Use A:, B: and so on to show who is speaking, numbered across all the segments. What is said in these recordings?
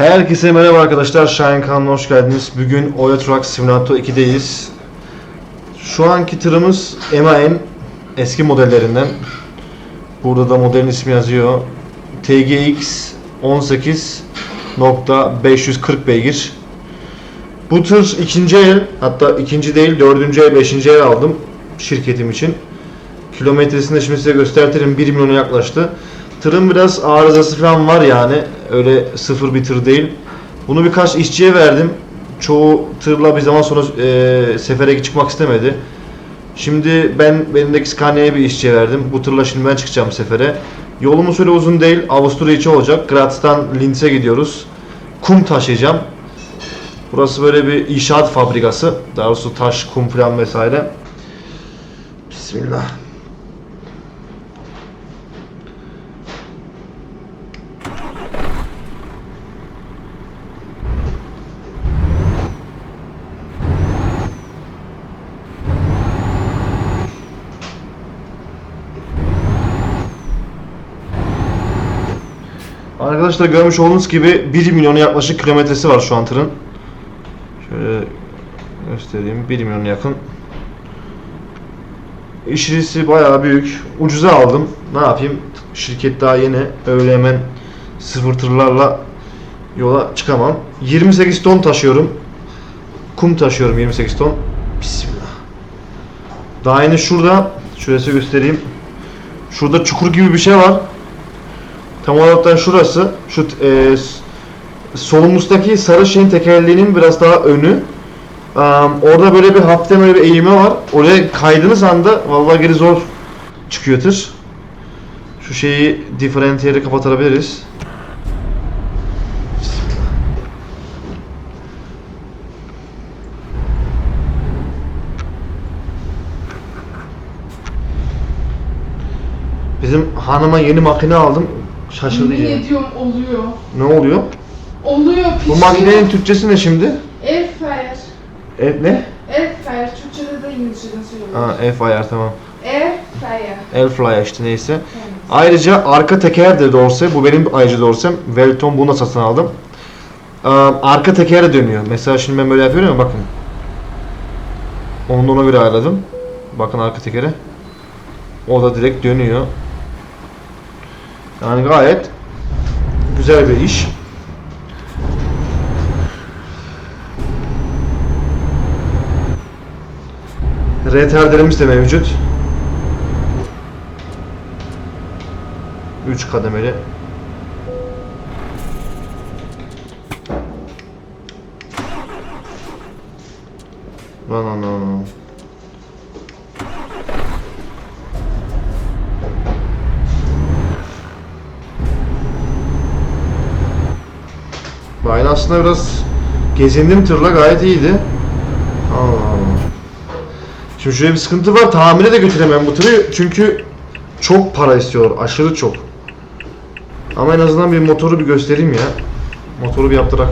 A: Herkese merhaba arkadaşlar. Şahin kanalına hoş geldiniz. Bugün Euro Truck Simulator 2'deyiz. Şu anki tırımız MAN eski modellerinden. Burada da modelin ismi yazıyor. TGX 18.540 beygir. Bu tır ikinci el, hatta ikinci değil dördüncü el, beşinci el aldım şirketim için. Kilometresini de şimdi size göstertirim. 1 milyona yaklaştı. Tırın biraz arızası falan var yani. Öyle sıfır bir tır değil. Bunu birkaç işçiye verdim. Çoğu tırla bir zaman sonra e, sefere çıkmak istemedi. Şimdi ben benimdeki Scania'ya bir işçiye verdim. Bu tırla şimdi ben çıkacağım sefere. Yolumuz öyle uzun değil. Avusturya içi olacak. Graz'tan Linz'e gidiyoruz. Kum taşıyacağım. Burası böyle bir inşaat fabrikası. Daha doğrusu taş, kum falan vesaire. Bismillah. Arkadaşlar görmüş olduğunuz gibi 1 milyona yaklaşık kilometresi var şu an tırın. Şöyle göstereyim 1 milyona yakın. İşrisi bayağı büyük. Ucuza aldım. Ne yapayım? Şirket daha yeni. Öyle hemen sıfır tırlarla yola çıkamam. 28 ton taşıyorum. Kum taşıyorum 28 ton. Bismillah. Daha yeni şurada şurası göstereyim. Şurada çukur gibi bir şey var. Tam olarak da şurası. Şu e, solumuzdaki sarı şeyin tekerleğinin biraz daha önü. Am, orada böyle bir hafiften böyle bir eğimi var. Oraya kaydığınız anda vallahi geri zor çıkıyor tır. Şu şeyi diferansiyeri kapatabiliriz. Bizim hanıma yeni makine aldım.
B: Yemin
A: yine.
B: ediyorum oluyor.
A: Ne oluyor?
B: Oluyor
A: Bu
B: pişiyor.
A: makinenin Türkçesi ne şimdi?
B: Airfryer.
A: E, ne?
B: Airfryer. Türkçe'de de İngilizce'de söylüyorlar.
A: Ha, F ayar tamam.
B: Airfryer.
A: Airfryer işte neyse. Ayrıca arka teker de dorse, bu benim ayrıca dorsem. Velton bunu da satın aldım. Ee, arka teker de dönüyor. Mesela şimdi ben böyle yapıyorum ya bakın. Onu da ona göre ayarladım. Bakın arka tekere. O da direkt dönüyor. Yani gayet güzel bir iş. Retarderimiz de mevcut. 3 kademeli. Lan lan lan lan. Aslında biraz gezindim tırla gayet iyiydi. Allah. Şimdi şöyle bir sıkıntı var. Tamire de götüremem bu tırı çünkü çok para istiyor. Aşırı çok. Ama en azından bir motoru bir göstereyim ya. Motoru bir yaptırak.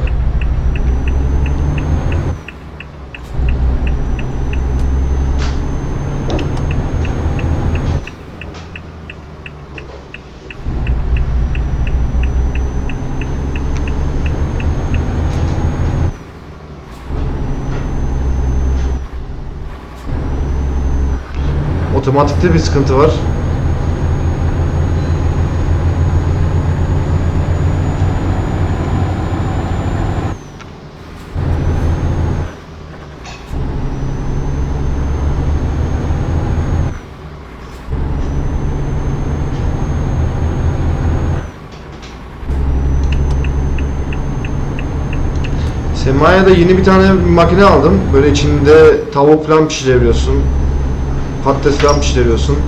A: Otomatikte bir sıkıntı var. Sema'ya da yeni bir tane makine aldım. Böyle içinde tavuk falan pişirebiliyorsun. Patates falan pişiriyorsun.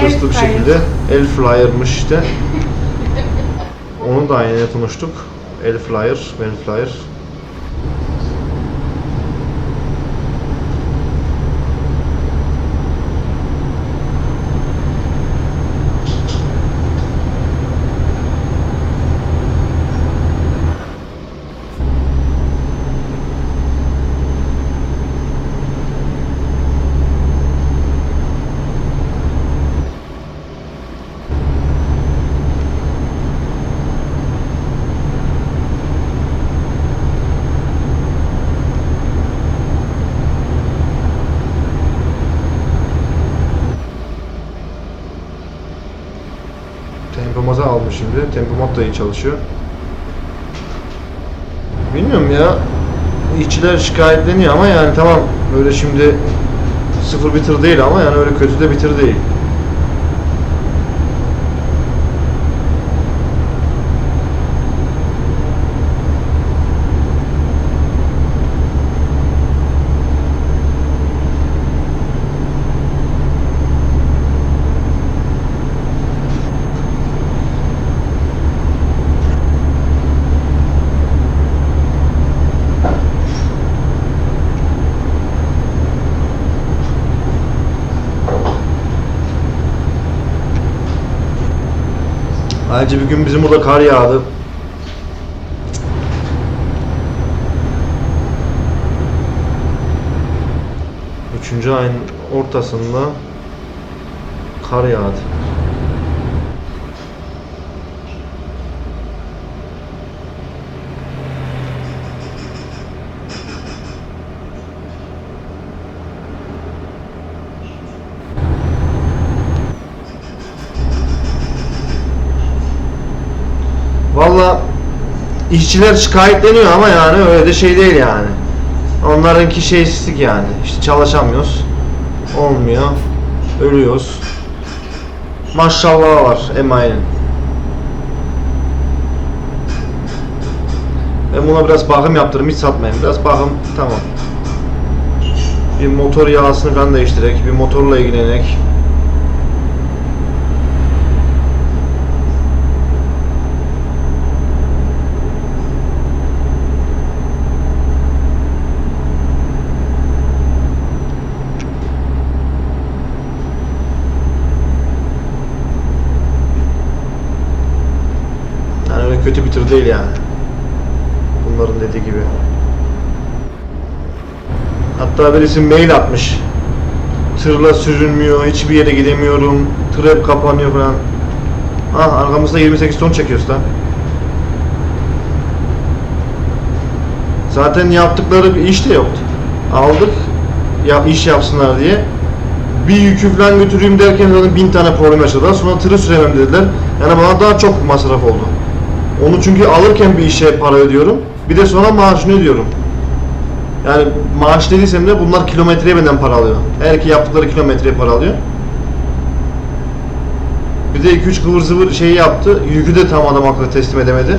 A: Hızlı bir şekilde. El fryer'mış işte. Onu da yeni konuştuk. El fryer, el fryer. Şimdi. Tempomat da iyi çalışıyor. Bilmiyorum ya. İşçiler şikayetleniyor ama yani tamam öyle şimdi sıfır bir tır değil ama yani öyle kötü de bir tır değil. Ayrıca bir gün bizim burada kar yağdı. Üçüncü ayın ortasında kar yağdı. Valla işçiler şikayetleniyor ama yani öyle de şey değil yani. Onlarınki şeysizlik yani. İşte çalışamıyoruz. Olmuyor. Ölüyoruz. Maşallah var emayenin. Ben buna biraz bakım yaptırım hiç satmayayım. Biraz bakım tamam. Bir motor yağsını falan değiştirek, bir motorla ilgilenek. Tır değil yani. Bunların dediği gibi. Hatta birisi mail atmış. Tırla sürünmüyor, hiçbir yere gidemiyorum, tır hep kapanıyor falan. Ah arkamızda 28 ton çekiyoruz lan. Zaten yaptıkları bir iş de yoktu. Aldık, ya iş yapsınlar diye. Bir yükü falan götüreyim derken zaten bin tane problem yaşadılar. Sonra tırı süremem dediler. Yani bana daha çok masraf oldu. Onu çünkü alırken bir işe para ödüyorum. Bir de sonra maaşını ödüyorum. Yani maaş dediysem de bunlar kilometreye benden para alıyor. Her ki yaptıkları kilometreye para alıyor. Bir de 2-3 kıvır zıvır şeyi yaptı. Yükü de tam adam akıllı teslim edemedi.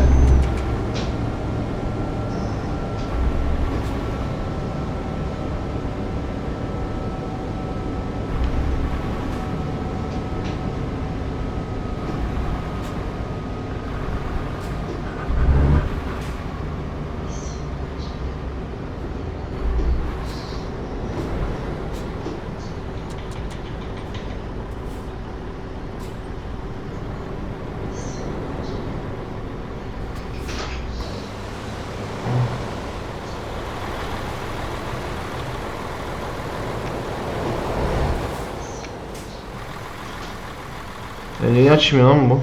A: E niye açmıyor lan bu?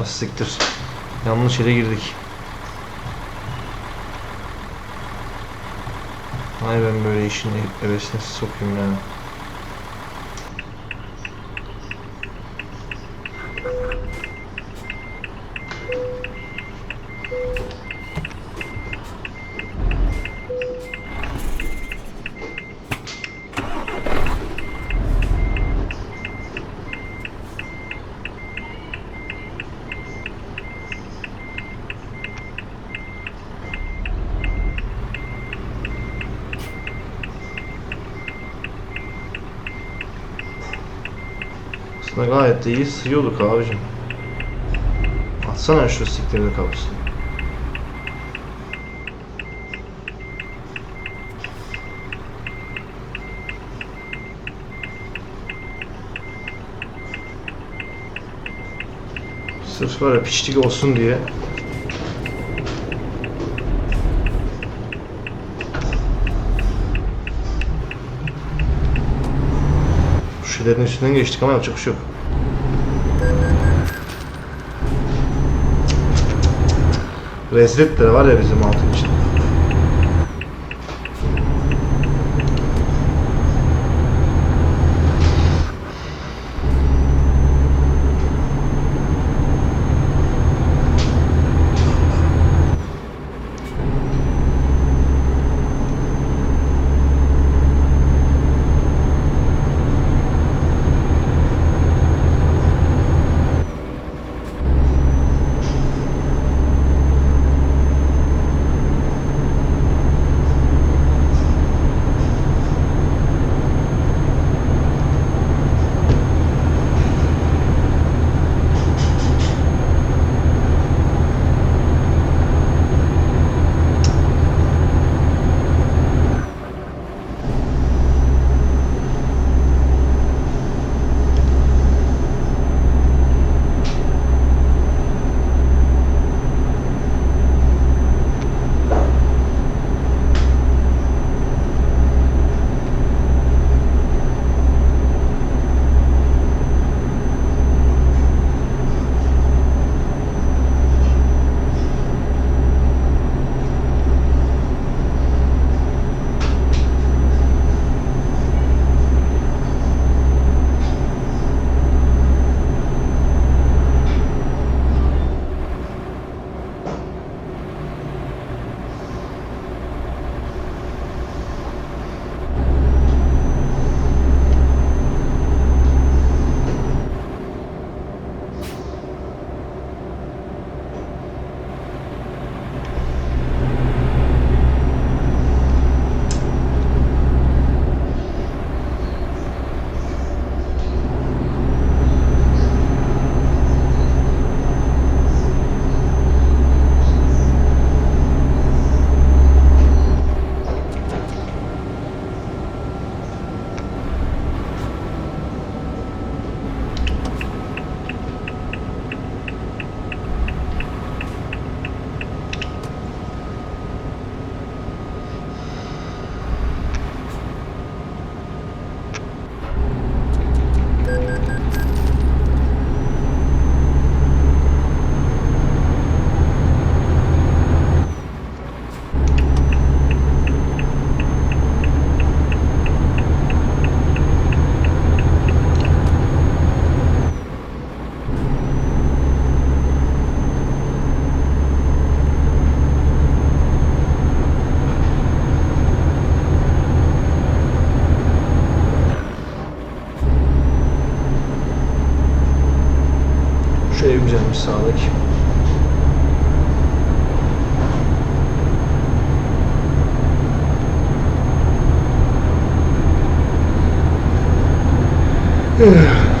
A: Ah siktir. Yanlış yere girdik. Ay ben böyle işin ebesine sokayım ya. Aslında gayet de iyi sığıyorduk abicim. Atsana şu siktirde kapısını. Sırf ya piçlik olsun diye. şeylerin üstünden geçtik ama yapacak bir şey yok. Rezilitler var ya bizim altın için. Yeah.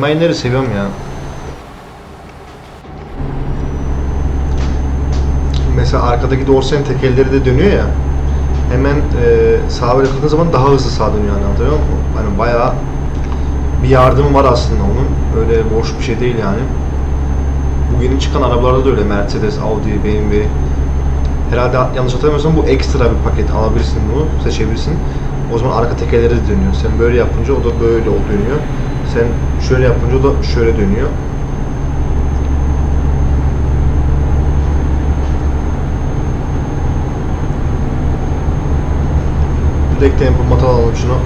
A: Emainleri seviyorum ya. Mesela arkadaki dorsen tekerleri de dönüyor ya. Hemen e, sağa böyle kıldığın zaman daha hızlı sağa dönüyor yani anlatabiliyor muyum? Hani bayağı bir yardımı var aslında onun. Öyle boş bir şey değil yani. Bu yeni çıkan arabalarda da öyle. Mercedes, Audi, BMW. Herhalde yanlış hatırlamıyorsam bu ekstra bir paket alabilirsin bunu, seçebilirsin. O zaman arka tekerleri de dönüyor. Sen böyle yapınca o da böyle ol dönüyor. Sen şöyle yapınca da şöyle dönüyor. Direkt tempo mata alalım şunu.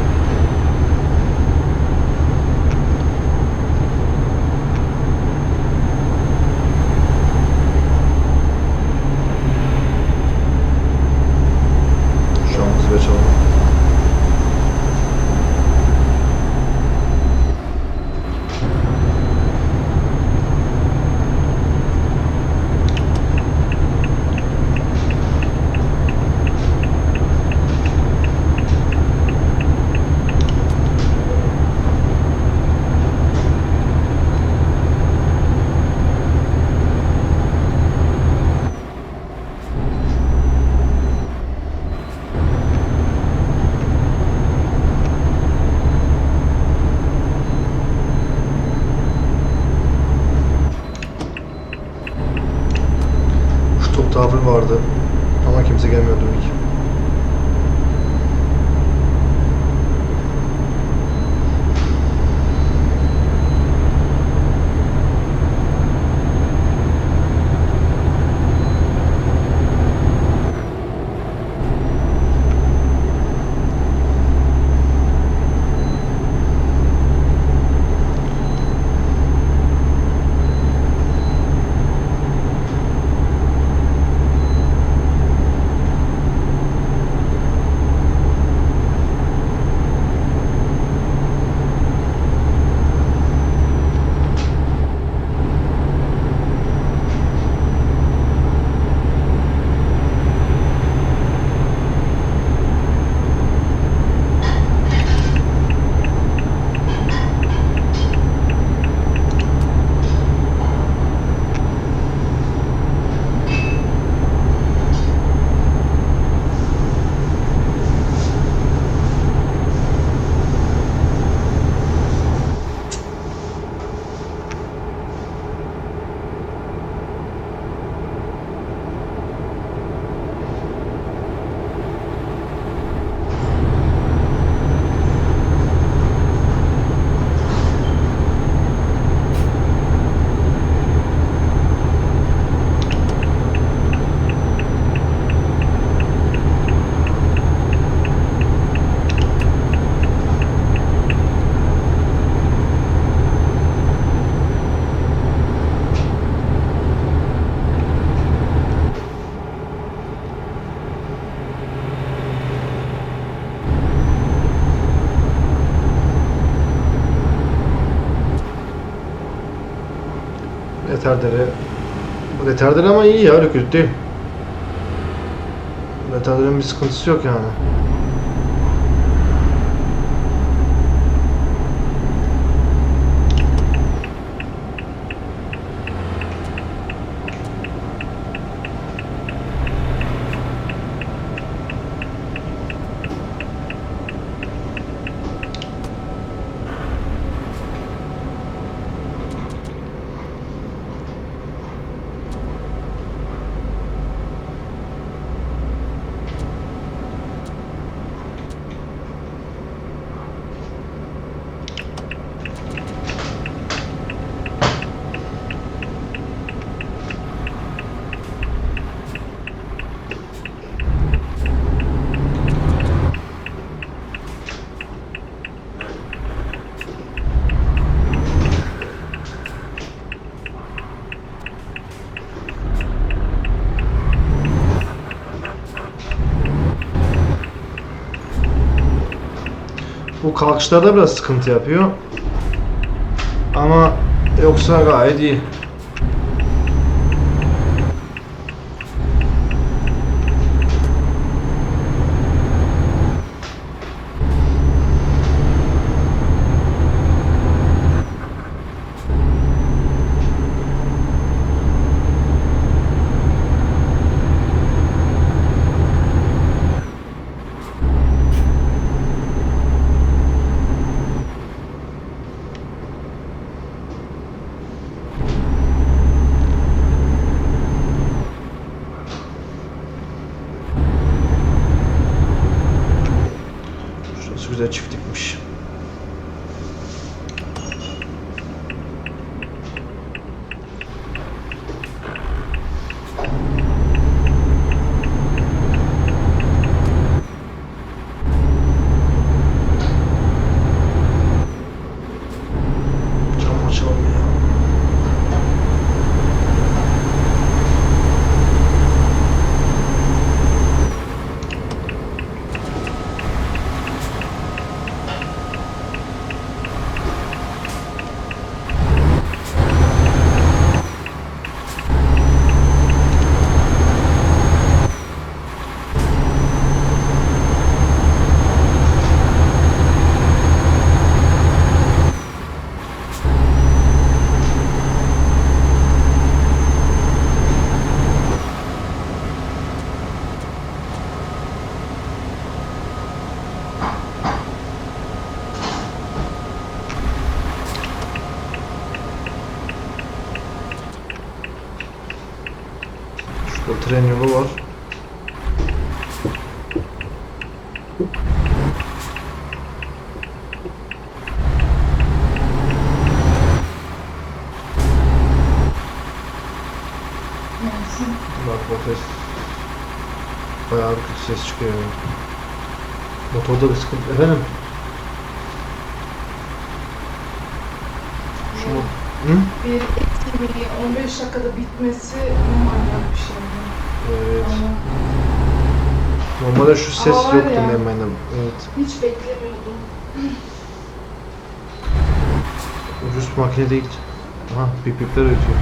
A: Retardere. Bu retardere ama iyi ya öyle kötü değil. Retardere'nin bir sıkıntısı yok yani. Bu kalkışlarda biraz sıkıntı yapıyor. Ama yoksa gayet iyi. Şurası güzel çiftlikmiş. Cam açalım ya. Tren yolu var. Bak ses. Bayağı bir kötü ses çıkıyor. Motorda bir sıkıntı. Efendim? Şunu... Hı?
B: Bir et yemeği 15 dakikada bitmesi normal bir şey.
A: Evet. Normalde şu ses
B: Ama var
A: yoktu
B: ya.
A: hemen. Evet.
B: hiç beklemiyordum.
A: Ucuz makine değil. Aha bip bipler ötüyor.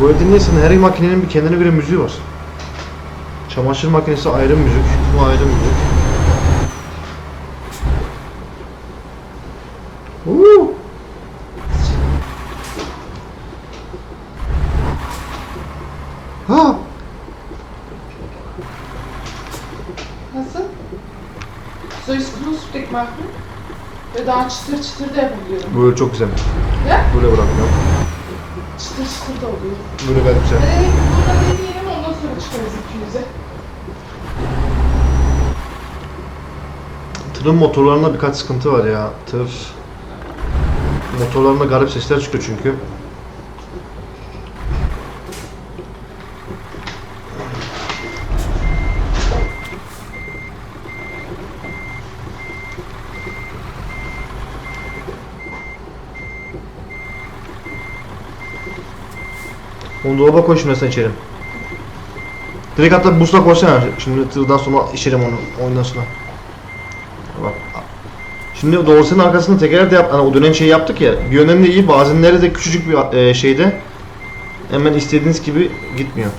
A: Bu evde neyse her makinenin bir kendine göre müziği var. Çamaşır makinesi ayrı müzik, bu ayrı müzik. Uuu.
B: Knusprig machen? Ve daha çıtır çıtır da yapabiliyorum.
A: Böyle çok güzel.
B: Ne?
A: Böyle bırakıyorum.
B: Çıtır çıtır da oluyor.
A: Böyle gayet güzel.
B: Deneyelim, burada deneyelim ondan sonra çıkarız 200'e.
A: Tırın motorlarında birkaç sıkıntı var ya. Tır motorlarında garip sesler çıkıyor çünkü. Onu dolaba koy sen içerim. Direkt hatta buzla koysana. Şimdi tırdan sonra içerim onu oyundan sonra. Bak. Şimdi doğrusının arkasında teker de yap, hani o dönen şeyi yaptık ya. Bir de iyi, bazenleri de küçücük bir e, şeyde hemen istediğiniz gibi gitmiyor.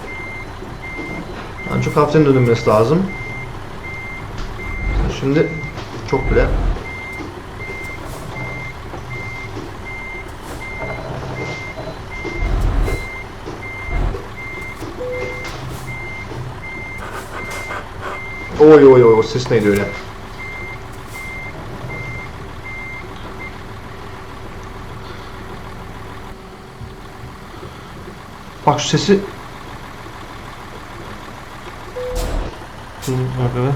A: Yani çok hafiften dönülmesi lazım. Şimdi çok bile. Oy oy oy o ses neydi öyle? Bak şu sesi. Dur bak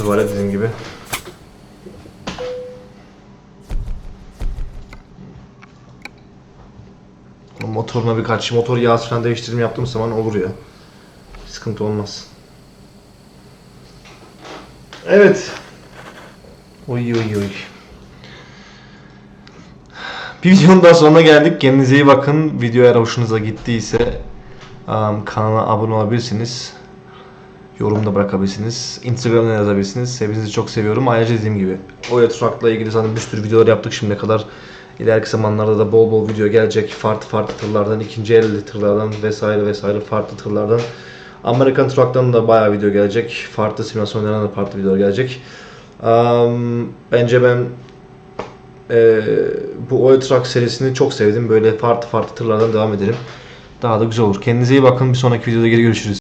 A: bir var ya dediğim gibi. Motoruna birkaç motor yağ falan değiştirme yaptığım zaman olur ya. Sıkıntı olmaz. Evet. Oy oy oy. Bir videonun daha sonuna geldik. Kendinize iyi bakın. Video eğer hoşunuza gittiyse um, kanala abone olabilirsiniz. Yorum da bırakabilirsiniz. Instagram'dan yazabilirsiniz. Hepinizi çok seviyorum. Ayrıca dediğim gibi Oya Truck'la ilgili zaten bir sürü videolar yaptık şimdiye kadar. İleriki zamanlarda da bol bol video gelecek. Farklı farklı tırlardan, ikinci el tırlardan vesaire vesaire farklı tırlardan. Amerikan Truck'tan da bayağı video gelecek. Farklı simülasyonlardan da farklı videolar gelecek. Um, bence ben e, bu Oil Truck serisini çok sevdim. Böyle farklı farklı tırlardan devam edelim. Daha da güzel olur. Kendinize iyi bakın. Bir sonraki videoda geri görüşürüz.